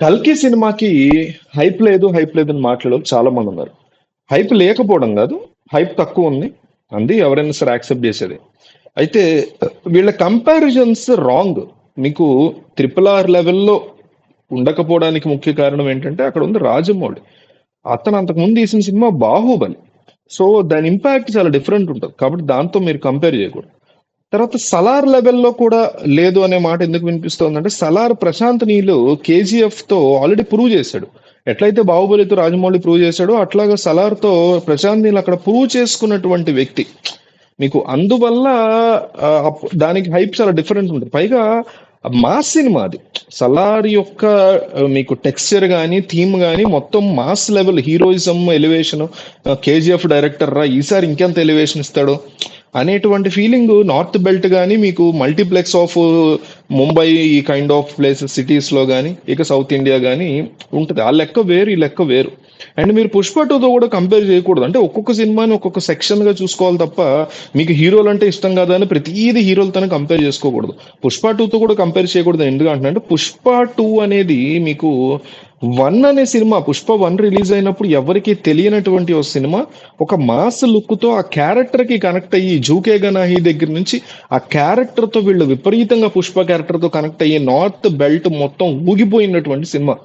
కల్కి సినిమాకి హైప్ లేదు హైప్ లేదని మాట్లాడే చాలా మంది ఉన్నారు. హైప్ లేకపోవడం కాదు హైప్ తక్కువ ఉంది. అంది ఎవరైనా సరే యాక్సెప్ట్ చేసేది. అయితే వీళ్ళ కంపారిజన్స్ రాంగ్. మీకు ట్రిపుల్ ఆర్ లెవెల్లో ఉండకపోవడానికి ముఖ్య కారణం ఏంటంటే అక్కడ ఉంది రాజమౌళి. అతను అంతకుముందు తీసిన సినిమా బాహుబలి. సో దాని ఇంపాక్ట్ చాలా డిఫరెంట్ ఉంటుంది. కాబట్టి దాంతో మీరు కంపేర్ చేయకూడదు. తర్వాత సలార్ లెవెల్లో కూడా లేదు అనే మాట ఎందుకు వినిపిస్తోంది అంటే సలార్ ప్రశాంత్ నీళ్ళు కేజీఎఫ్తో ఆల్రెడీ ప్రూవ్ చేశాడు. ఎట్లయితే బాహుబలితో రాజమౌళి ప్రూవ్ చేశాడో అట్లాగా సలార్తో ప్రశాంత్ నీళ్ళు అక్కడ ప్రూవ్ చేసుకున్నటువంటి వ్యక్తి. మీకు అందువల్ల దానికి హైప్ చాలా డిఫరెంట్ ఉంటుంది. పైగా మాస్ సినిమా అది. సలార్ యొక్క మీకు టెక్స్చర్ కానీ థీమ్ కానీ మొత్తం mass level heroism elevation KGF director రా ఈసారి ఇంకెంత ఎలివేషన్ ఇస్తాడు. అనేటువంటి ఫీలింగ్ నార్త్ బెల్ట్ కానీ మీకు మల్టీప్లెక్స్ ఆఫ్ ముంబై ఈ కైండ్ ఆఫ్ ప్లేసెస్ సిటీస్లో కానీ ఇక సౌత్ ఇండియా కానీ ఉంటుంది. ఆ లెక్క వేరు ఈ లెక్క వేరు. అండ్ మీరు పుష్ప టూతో కూడా కంపేర్ చేయకూడదు. అంటే ఒక్కొక్క సినిమాని ఒక్కొక్క సెక్షన్గా చూసుకోవాలి తప్ప మీకు హీరోలు అంటే ఇష్టం కాదా అని ప్రతిదీ హీరోలతోనే కంపేర్ చేసుకోకూడదు. పుష్ప టూతో కూడా కంపేర్ చేయకూడదు. ఎందుకు అంటే పుష్ప టూ అనేది మీకు వన్ అనే సినిమా పుష్ప వన్ రిలీజ్ అయినప్పుడు ఎవరికి తెలియనటువంటి ఒక సినిమా ఒక మాస్ లుక్తో ఆ క్యారెక్టర్కి కనెక్ట్ అయ్యి జూకే గనాహి దగ్గర నుంచి ఆ క్యారెక్టర్తో వీళ్ళు విపరీతంగా పుష్ప క్యారెక్టర్తో కనెక్ట్ అయ్యి నార్త్ బెల్ట్ మొత్తం ఊగిపోయినటువంటి సినిమా.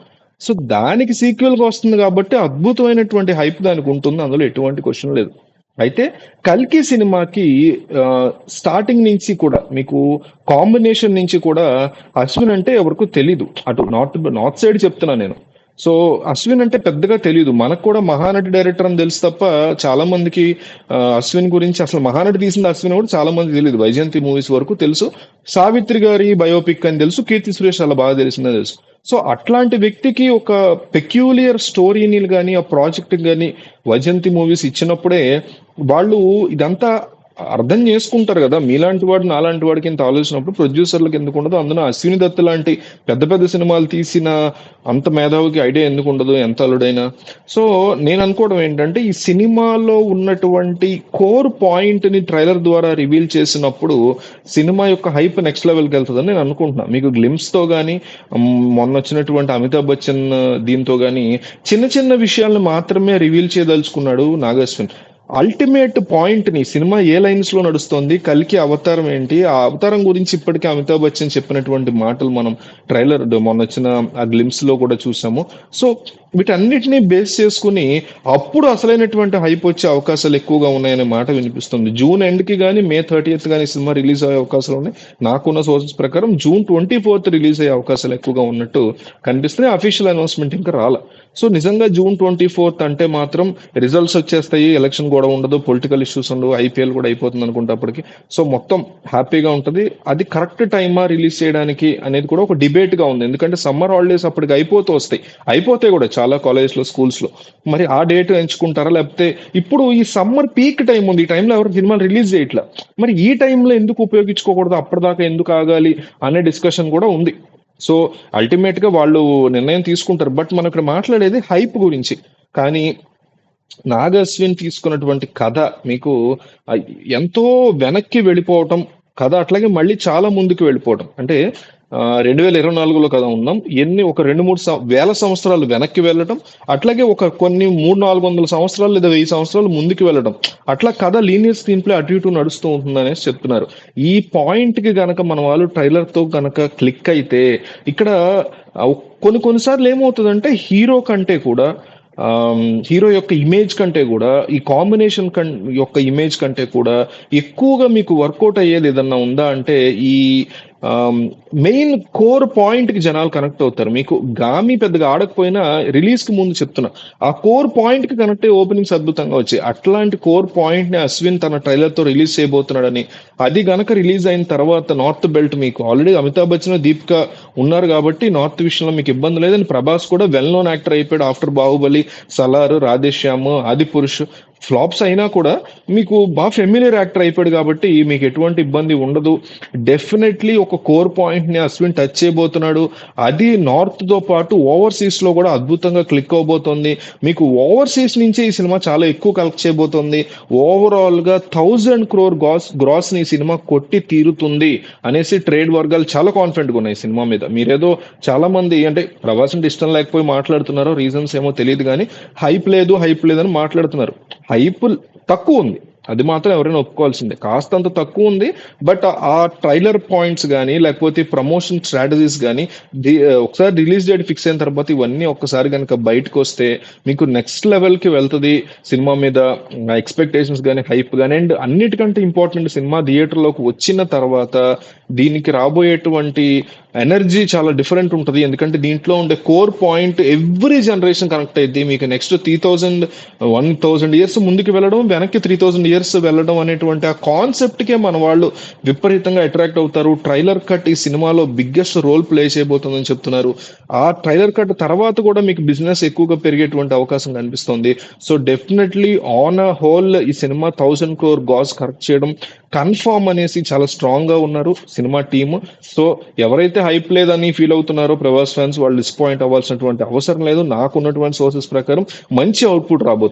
సో దానికి సీక్వెల్గా వస్తుంది కాబట్టి అద్భుతమైనటువంటి హైప్ దానికి ఉంటుంది. అందులో ఎటువంటి క్వశ్చన్ లేదు. అయితే కల్కి సినిమాకి స్టార్టింగ్ నుంచి కూడా మీకు కాంబినేషన్ నుంచి కూడా అశ్విన్ అంటే ఎవరికి తెలీదు. అటు నార్త్ నార్త్ సైడ్ చెప్తున్నా నేను. సో అశ్విన్ అంటే పెద్దగా తెలియదు మనకు కూడా మహానటి డైరెక్టర్ అని తెలుసు తప్ప చాలా మందికి అశ్విన్ గురించి అసలు మహానటి తీసింది అశ్విన్ కూడా చాలా మంది తెలియదు వైజయంతి మూవీస్ వరకు తెలుసు. సావిత్రి గారి బయోపిక్ అని తెలుసు. కీర్తి సురేష్ అలా బాగా తెలిసిందని తెలుసు. సో అట్లాంటి వ్యక్తికి ఒక పెక్యూలియర్ స్టోరీని కానీ ఆ ప్రాజెక్ట్ కానీ వైజంతి మూవీస్ ఇచ్చినప్పుడే వాళ్ళు ఇదంతా అర్థం చేసుకుంటారు కదా. మీలాంటి వాడు నాలాంటి వాడికి ఇంత ఆలోచనప్పుడు ప్రొడ్యూసర్లకు ఎందుకు ఉండదు? అందులో అశ్విని దత్ లాంటి పెద్ద పెద్ద సినిమాలు తీసిన అంత మేధావికి ఐడియా ఎందుకు ఉండదు? ఎంత అల్లుడైనా. సో నేను అనుకోవడం ఏంటంటే ఈ సినిమాలో ఉన్నటువంటి కోర్ పాయింట్ని ట్రైలర్ ద్వారా రివీల్ చేసినప్పుడు సినిమా యొక్క హైప్ నెక్స్ట్ లెవెల్కి వెళ్తుందని నేను అనుకుంటున్నాను మీకు గ్లిమ్స్తో కానీ మొన్న వచ్చినటువంటి అమితాబ్ బచ్చన్ దీంతో కానీ చిన్న చిన్న విషయాలను మాత్రమే రివీల్ చేయదలుచుకున్నాడు నాగశ్విన్ అల్టిమేట్ పాయింట్ని సినిమా ఏ లైన్స్లో నడుస్తోంది కలికి అవతారం ఏంటి ఆ అవతారం గురించి ఇప్పటికే అమితాబ్ బచ్చన్ చెప్పినటువంటి మాటలు మనం ట్రైలర్ మొన్న వచ్చిన ఆ గ్లిమ్స్లో కూడా చూసాము. సో వీటన్నిటిని బేస్ చేసుకుని అప్పుడు అసలైనటువంటి హైప్ వచ్చే అవకాశాలు ఎక్కువగా ఉన్నాయనే మాట వినిపిస్తుంది. జూన్ ఎండ్కి కానీ మే థర్టీఎత్ కానీ సినిమా రిలీజ్ అయ్యే అవకాశాలు ఉన్నాయి. నాకున్న సోర్సెస్ ప్రకారం జూన్ ట్వంటీ ఫోర్త్ రిలీజ్ అయ్యే అవకాశాలు ఎక్కువగా ఉన్నట్టు కనిపిస్తున్నాయి. అఫీషియల్ అనౌన్స్మెంట్ ఇంకా రాలే. సో నిజంగా జూన్ ట్వంటీ ఫోర్త్ అంటే మాత్రం రిజల్ట్స్ వచ్చేస్తాయి ఎలక్షన్ కూడా ఉండదు పొలిటికల్ ఇష్యూస్ ఉండవు ఐపీఎల్ కూడా అయిపోతుంది అనుకుంటే సో మొత్తం హ్యాపీగా ఉంటుంది. అది కరెక్ట్ టైమా రిలీజ్ చేయడానికి అనేది కూడా ఒక డిబేట్గా ఉంది. ఎందుకంటే సమ్మర్ హాలిడేస్ అప్పటికి అయిపోతూ వస్తాయి. అయిపోతాయి కూడా చాలా కాలేజెస్లో స్కూల్స్లో. మరి ఆ డేట్ ఎంచుకుంటారా? లేకపోతే ఇప్పుడు ఈ సమ్మర్ పీక్ టైం ఉంది. ఈ టైంలో ఎవరు సినిమాలు రిలీజ్ చేయట్లా. మరి ఈ టైంలో ఎందుకు ఉపయోగించుకోకూడదు? అప్పటిదాకా ఎందుకు ఆగాలి? అనే డిస్కషన్ కూడా ఉంది. సో అల్టిమేట్గా వాళ్ళు నిర్ణయం తీసుకుంటారు. బట్ మనం ఇక్కడ మాట్లాడేది హైప్ గురించి. కానీ నాగశ్విన్ తీసుకున్నటువంటి కథ మీకు ఎంతో వెనక్కి వెళ్ళిపోవటం కథ అట్లాగే మళ్ళీ చాలా ముందుకు వెళ్ళిపోవటం. అంటే రెండు వేల ఇరవై నాలుగులో కదా ఉన్నాం. ఎన్ని ఒక రెండు మూడు వేల సంవత్సరాలు వెనక్కి వెళ్ళటం అట్లాగే ఒక కొన్ని మూడు నాలుగు వందల సంవత్సరాలు లేదా వెయ్యి సంవత్సరాలు ముందుకు వెళ్ళటం. అట్లా కథ లీనియర్ స్క్రీన్ ప్లే అటు ఇటు నడుస్తూ ఉంటుందనేసి చెప్తున్నారు. ఈ పాయింట్కి గనక మన వాళ్ళు ట్రైలర్తో గనక క్లిక్ అయితే ఇక్కడ కొన్ని కొన్నిసార్లు ఏమవుతుందంటే హీరో కంటే కూడా హీరో యొక్క ఇమేజ్ కంటే కూడా ఈ కాంబినేషన్ కన్ యొక్క ఇమేజ్ కంటే కూడా ఎక్కువగా మీకు వర్కౌట్ అయ్యేది ఏదన్నా ఉందా అంటే ఈ మెయిన్ కోర్ పాయింట్కి జనాలు కనెక్ట్ అవుతారు. మీకు గామి పెద్దగా ఆడకపోయినా రిలీజ్కి ముందు చెప్తున్నా. ఆ కోర్ పాయింట్కి కనెక్ట్ అయ్యే ఓపెనింగ్స్ అద్భుతంగా వచ్చాయి. అట్లాంటి కోర్ పాయింట్ని అశ్విన్ తన ట్రైలర్తో రిలీజ్ చేయబోతున్నాడని. అది గనక రిలీజ్ అయిన తర్వాత నార్త్ బెల్ట్ మీకు ఆల్రెడీ అమితాబ్ బచ్చన్ దీపిక ఉన్నారు కాబట్టి నార్త్ విషయంలో మీకు ఇబ్బంది లేదని ప్రభాస్ కూడా వెల్ నోన్ యాక్టర్ అయిపోయాడు. ఆఫ్టర్ బాహుబలి సలార్ రాధేశ్యామ్ ఆది పురుష్ ఫ్లాప్స్ అయినా కూడా మీకు బాగా ఫెమిలియర్ యాక్టర్ అయిపోయాడు కాబట్టి మీకు ఎటువంటి ఇబ్బంది ఉండదు. డెఫినెట్లీ ఒక కోర్ పాయింట్ని అశ్విన్ టచ్ చేయబోతున్నాడు. అది నార్త్తో పాటు ఓవర్సీస్లో కూడా అద్భుతంగా క్లిక్ అవ్వబోతోంది మీకు ఓవర్సీస్ నుంచే ఈ సినిమా చాలా ఎక్కువ కలెక్ట్ చేయబోతోంది. ఓవరాల్గా థౌజండ్ క్రోర్ గ్రాస్ గ్రాస్ని ఈ సినిమా కొట్టి తీరుతుంది అనేసి ట్రేడ్ వర్గాలు చాలా కాన్ఫిడెంట్గా ఉన్నాయి ఈ సినిమా మీద. మీరేదో చాలా మంది అంటే ప్రభాస్ అంటే ఇష్టం లేకపోయి మాట్లాడుతున్నారో రీజన్స్ ఏమో తెలియదు కానీ హైప్ లేదు హైప్ లేదని మాట్లాడుతున్నారు. హైప్ తక్కువ ఉంది. అది మాత్రం ఎవరైనా ఒప్పుకోవాల్సిందే. కాస్తంత తక్కువ ఉంది బట్ ఆ ట్రైలర్ పాయింట్స్ కానీ లేకపోతే ప్రమోషన్ స్ట్రాటజీస్ కానీ ఒకసారి రిలీజ్ డేట్ ఫిక్స్ అయిన తర్వాత ఇవన్నీ ఒక్కసారి కనుక బయటకు వస్తే మీకు నెక్స్ట్ లెవెల్కి వెళ్తుంది సినిమా మీద ఎక్స్పెక్టేషన్స్ కానీ హైప్ కానీ అండ్ అన్నిటికంటే ఇంపార్టెంట్ సినిమా థియేటర్లోకి వచ్చిన తర్వాత దీనికి రాబోయేటువంటి ఎనర్జీ చాలా డిఫరెంట్ ఉంటుంది. ఎందుకంటే దీంట్లో ఉండే core point every generation connect అయింది మీకు next three thousand one thousand years ముందుకు వెళ్ళడం వెనక్కి త్రీ థౌజండ్ ఇయర్స్ వెళ్ళడం అనేటువంటి ఆ కాన్సెప్ట్కే మన వాళ్ళు విపరీతంగా అట్రాక్ట్ అవుతారు. ట్రైలర్ కట్ ఈ సినిమాలో బిగ్గెస్ట్ రోల్ ప్లే చేయబోతుందని చెప్తున్నారు. ఆ ట్రైలర్ కట్ తర్వాత కూడా మీకు బిజినెస్ ఎక్కువగా పెరిగేటువంటి అవకాశం కనిపిస్తుంది. So definitely on a whole ఈ cinema thousand crore gross correct చేయడం కన్ఫామ్ అనేసి చాలా స్ట్రాంగ్గా ఉన్నారు. Cinema team. సో ఎవరైతే హైప్ లేదని ఫీల్ అవుతున్నారో ప్రభాస్ ఫ్యాన్స్ వాళ్ళు డిస్పాయింట్ అవ్వాల్సినటువంటి అవసరం లేదు. నాకు ఉన్నటువంటి సోర్సెస్ ప్రకారం మంచి అవుట్పుట్ రాబోతుంది.